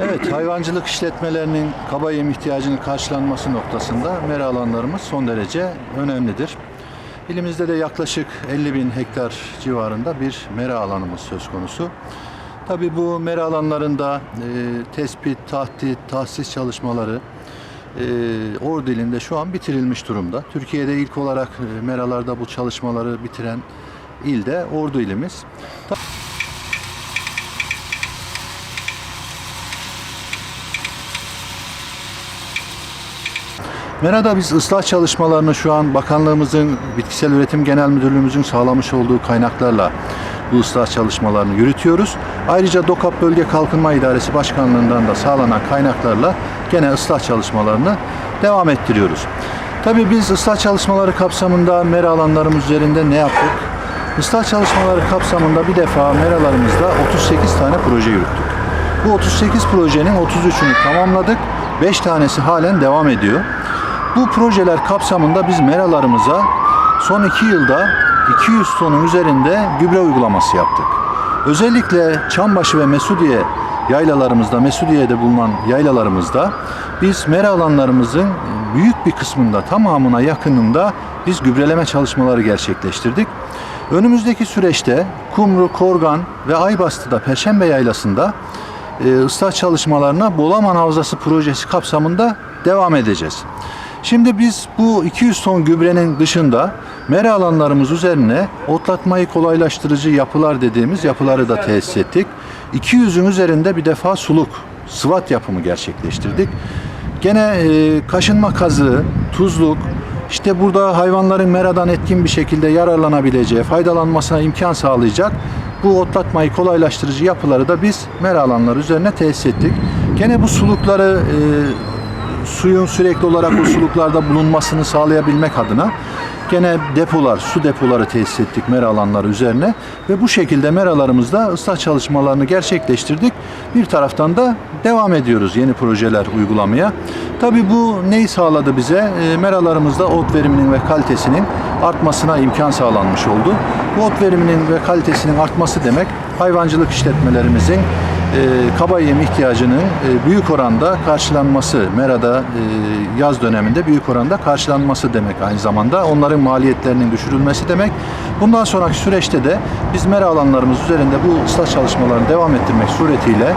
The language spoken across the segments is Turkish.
Evet, hayvancılık işletmelerinin kaba yem ihtiyacının karşılanması noktasında mera alanlarımız son derece önemlidir. İlimizde de yaklaşık 50 bin hektar civarında bir mera alanımız söz konusu. Tabii bu mera alanlarında e, tespit, tahdit, tahsis çalışmaları e, Ordu ilinde şu an bitirilmiş durumda. Türkiye'de ilk olarak e, meralarda bu çalışmaları bitiren ilde Ordu ilimiz. Merada biz ıslah çalışmalarını şu an bakanlığımızın Bitkisel Üretim Genel Müdürlüğümüzün sağlamış olduğu kaynaklarla bu ıslah çalışmalarını yürütüyoruz. Ayrıca DOKAP Bölge Kalkınma İdaresi Başkanlığından da sağlanan kaynaklarla gene ıslah çalışmalarını devam ettiriyoruz. Tabii biz ıslah çalışmaları kapsamında mera alanlarımız üzerinde ne yaptık? Islah çalışmaları kapsamında bir defa meralarımızda 38 tane proje yürüttük. Bu 38 projenin 33'ünü tamamladık. 5 tanesi halen devam ediyor. Bu projeler kapsamında biz meralarımıza son 2 yılda 200 tonun üzerinde gübre uygulaması yaptık. Özellikle Çambaşı ve Mesudiye yaylalarımızda, Mesudiye'de bulunan yaylalarımızda biz mera alanlarımızın büyük bir kısmında, tamamına yakınında biz gübreleme çalışmaları gerçekleştirdik. Önümüzdeki süreçte Kumru, Korgan ve Aybastı'da Perşembe Yaylası'nda e, ıslah çalışmalarına Bolaman Havzası projesi kapsamında devam edeceğiz. Şimdi biz bu 200 ton gübrenin dışında mera alanlarımız üzerine otlatmayı kolaylaştırıcı yapılar dediğimiz yapıları da tesis ettik. 200'ün üzerinde bir defa suluk, sıvat yapımı gerçekleştirdik. Gene e, kaşınma kazığı, tuzluk, işte burada hayvanların meradan etkin bir şekilde yararlanabileceği, faydalanmasına imkan sağlayacak bu otlatmayı kolaylaştırıcı yapıları da biz mera alanları üzerine tesis ettik. Gene bu sulukları e, suyun sürekli olarak bu suluklarda bulunmasını sağlayabilmek adına gene depolar, su depoları tesis ettik mera alanları üzerine ve bu şekilde meralarımızda ıslah çalışmalarını gerçekleştirdik. Bir taraftan da devam ediyoruz yeni projeler uygulamaya. Tabi bu neyi sağladı bize? E, meralarımızda ot veriminin ve kalitesinin artmasına imkan sağlanmış oldu. Bu ot veriminin ve kalitesinin artması demek hayvancılık işletmelerimizin kaba yem ihtiyacının e, büyük oranda karşılanması, merada e, yaz döneminde büyük oranda karşılanması demek aynı zamanda. Onların maliyetlerinin düşürülmesi demek. Bundan sonraki süreçte de biz mera alanlarımız üzerinde bu ıslah çalışmalarını devam ettirmek suretiyle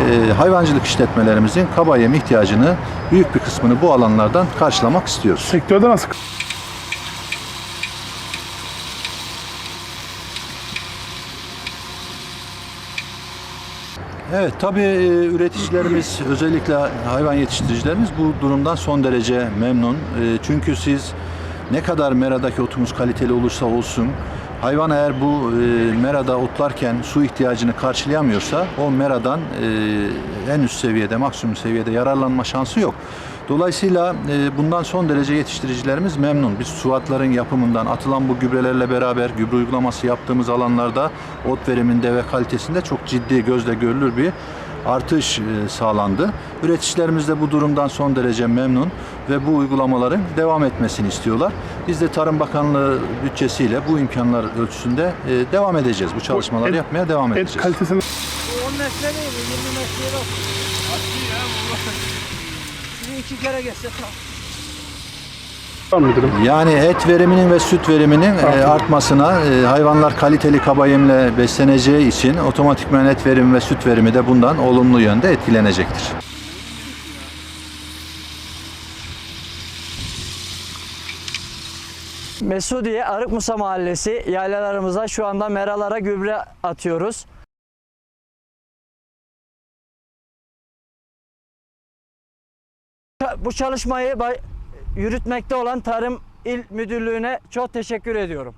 e, hayvancılık işletmelerimizin kaba yem ihtiyacını büyük bir kısmını bu alanlardan karşılamak istiyoruz. Sektörde nasıl? Evet tabii e, üreticilerimiz özellikle hayvan yetiştiricilerimiz bu durumdan son derece memnun. E, Çünkü siz ne kadar meradaki otumuz kaliteli olursa olsun hayvan eğer bu e, merada otlarken su ihtiyacını karşılayamıyorsa o meradan en üst seviyede maksimum seviyede yararlanma şansı yok. Dolayısıyla e, bundan son derece yetiştiricilerimiz memnun. Biz suatların yapımından atılan bu gübrelerle beraber gübre uygulaması yaptığımız alanlarda ot veriminde ve kalitesinde çok ciddi gözle görülür bir artış e, sağlandı. Üreticilerimiz de bu durumdan son derece memnun ve bu uygulamaların devam etmesini istiyorlar. Biz de Tarım Bakanlığı bütçesiyle bu imkanlar ölçüsünde e, devam edeceğiz. Bu çalışmaları et- yapmaya devam Et edeceğiz. kalitesini 10 metre değil, 20 metreye bak. İki kere geçse tamam. Yani et veriminin ve süt veriminin e, artmasına e, hayvanlar kaliteli kaba yemle besleneceği için otomatikman et verimi ve süt verimi de bundan olumlu yönde etkilenecektir. Mesudiye Arık Musa Mahallesi yaylalarımıza şu anda meralara gübre atıyoruz. Bu çalışmayı yürütmekte olan Tarım İl Müdürlüğü'ne çok teşekkür ediyorum.